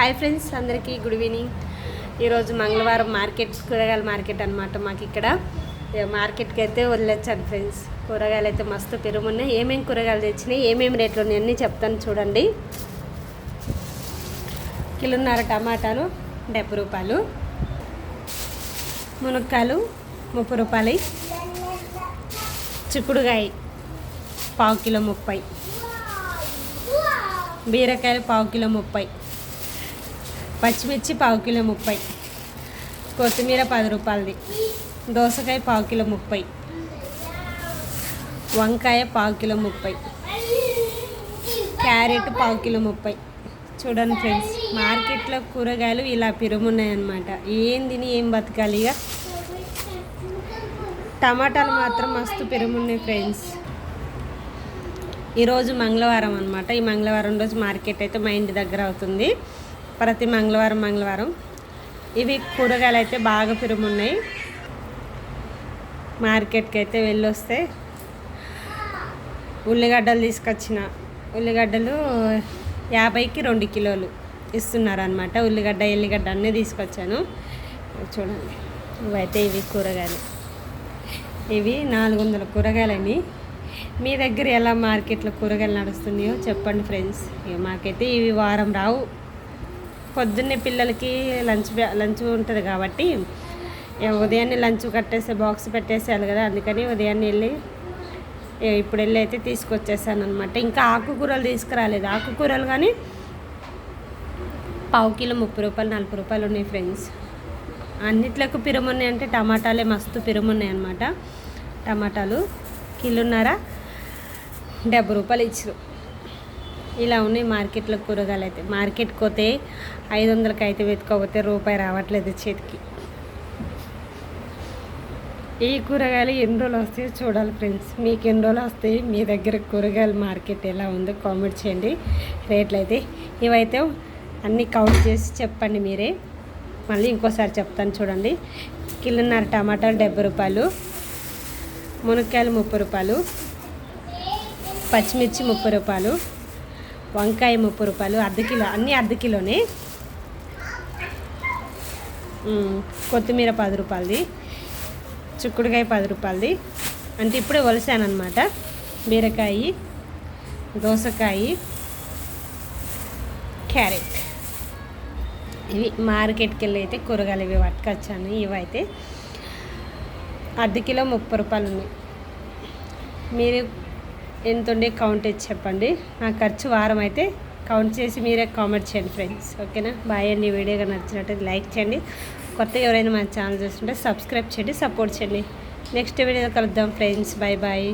Hi friends అందరికీ good evening. ఈరోజు మంగళవారం మార్కెట్ కూరగాయల మార్కెట్ అనమాట మాకు ఇక్కడ. మార్కెట్కి అయితే వదిలేచ్చాను ఫ్రెండ్స్. కూరగాయలు అయితే మస్తు పెరుగున్నాయి. ఏమేమి కూరగాయలు తెచ్చినాయి ఏమేమి రేట్లు ఉన్నాయి అన్నీ చెప్తాను చూడండి. కిలోన్నర టమాటాలు డెబ్బై రూపాయలు. మునక్కాయలు ముప్పై రూపాయలు. చిక్కుడుగాయ పావు కిలో ముప్పై. బీరకాయలు పావు కిలో ముప్పై. పచ్చిమిర్చి పావు కిలో ముప్పై. కొత్తిమీర పది రూపాయలది. దోసకాయ పావు కిలో ముప్పై. వంకాయ పావు కిలో ముప్పై. క్యారెట్ పావు కిలో ముప్పై. చూడండి ఫ్రెండ్స్ మార్కెట్లో కూరగాయలు ఇలా పిరుమున్నాయి అన్నమాట ఏం తిని ఏం బతకాలి ఇక? టమాటాలు మాత్రం మస్తు పెరుగున్నాయి ఫ్రెండ్స్. ఈరోజు మంగళవారం అనమాట ఈ మంగళవారం రోజు మార్కెట్ అయితే మా ఇంటి దగ్గర అవుతుంది. ప్రతి మంగళవారం మంగళవారం. ఇవి కూరగాయలు అయితే బాగా పెరుగున్నాయి మార్కెట్కి అయితే వెళ్ళొస్తే ఉల్లిగడ్డలు తీసుకొచ్చిన ఉల్లిగడ్డలు యాభైకి రెండు కిలోలు ఇస్తున్నారు అనమాట ఉల్లిగడ్డ ఎల్లిగడ్డ అన్నీ తీసుకొచ్చాను. చూడండి ఇవైతే ఇవి కూరగాయలు. ఇవి నాలుగు వందల కూరగాయలని మీ దగ్గర ఎలా మార్కెట్లో కూరగాయలు నడుస్తున్నాయో చెప్పండి ఫ్రెండ్స్. మాకైతే ఇవి వారం రావు. పొద్దున్నే పిల్లలకి లంచ్ లంచ్ ఉంటుంది కాబట్టి ఉదయాన్నే లంచ్ కట్టేసి బాక్స్ పెట్టేసేయాలి కదా అందుకని ఉదయాన్నే వెళ్ళి ఇప్పుడు వెళ్ళి అయితే తీసుకొచ్చేసాను అనమాట ఇంకా ఆకుకూరలు తీసుకురాలేదు. ఆకుకూరలు కానీ పావు కిలో ముప్పై రూపాయలు నలభై రూపాయలు ఉన్నాయి ఫ్రెండ్స్. అన్నిట్లకు పిరుమున్నాయి అంటే టమాటాలే మస్తు పిరుమున్నాయి అనమాట టమాటాలు కిలోన్నర డెబ్బై రూపాయలు ఇచ్చారు ఇలా ఉన్నాయి మార్కెట్లో కూరగాయలు అయితే. మార్కెట్కి పోతే ఐదు వందలకి అయితే వెతుకోకపోతే రూపాయి రావట్లేదు చేతికి. ఈ కూరగాయలు ఎన్ని రోజులు వస్తాయో చూడాలి ఫ్రెండ్స్. మీకు ఎన్ని రోజులు వస్తాయి? మీ దగ్గర కూరగాయల మార్కెట్ ఎలా ఉందో కామెంట్ చేయండి. రేట్లు అయితే ఇవైతే అన్నీ కౌంట్ చేసి చెప్పండి మీరే. మళ్ళీ ఇంకోసారి చెప్తాను చూడండి. కిలోన్నర టమాటాలు డెబ్బై రూపాయలు మునక్కాయలు ముప్పై రూపాయలు పచ్చిమిర్చి ముప్పై రూపాయలు వంకాయ ముప్పై రూపాయలు అర్ధ కిలో అన్నీ అర్ధ కిలోనే. కొత్తిమీర పది రూపాయలది చిక్కుడుకాయ పది రూపాయలది. అంటే ఇప్పుడే వలిసాను అనమాట బీరకాయ దోసకాయ క్యారెట్. ఇవి మార్కెట్కి వెళ్ళి అయితే కూరగాయలు ఇవి పట్టుకొచ్చాను. ఇవైతే అర్ధ కిలో ముప్పై రూపాయలు ఉన్నాయి మీరు ఎంత ఉండే కౌంట్ ఇచ్చి చెప్పండి? నా ఖర్చు వారం అయితే కౌంట్ చేసి మీరే కామెంట్ చేయండి ఫ్రెండ్స్ ఓకేనా? బాయ్ అండి. వీడియోగా నచ్చినట్టయితే లైక్ చేయండి. కొత్త ఎవరైనా మన ఛానల్ చూస్తుంటే సబ్స్క్రైబ్ చేయండి సపోర్ట్ చేయండి. నెక్స్ట్ వీడియో కలుద్దాం ఫ్రెండ్స్ బాయ్ బాయ్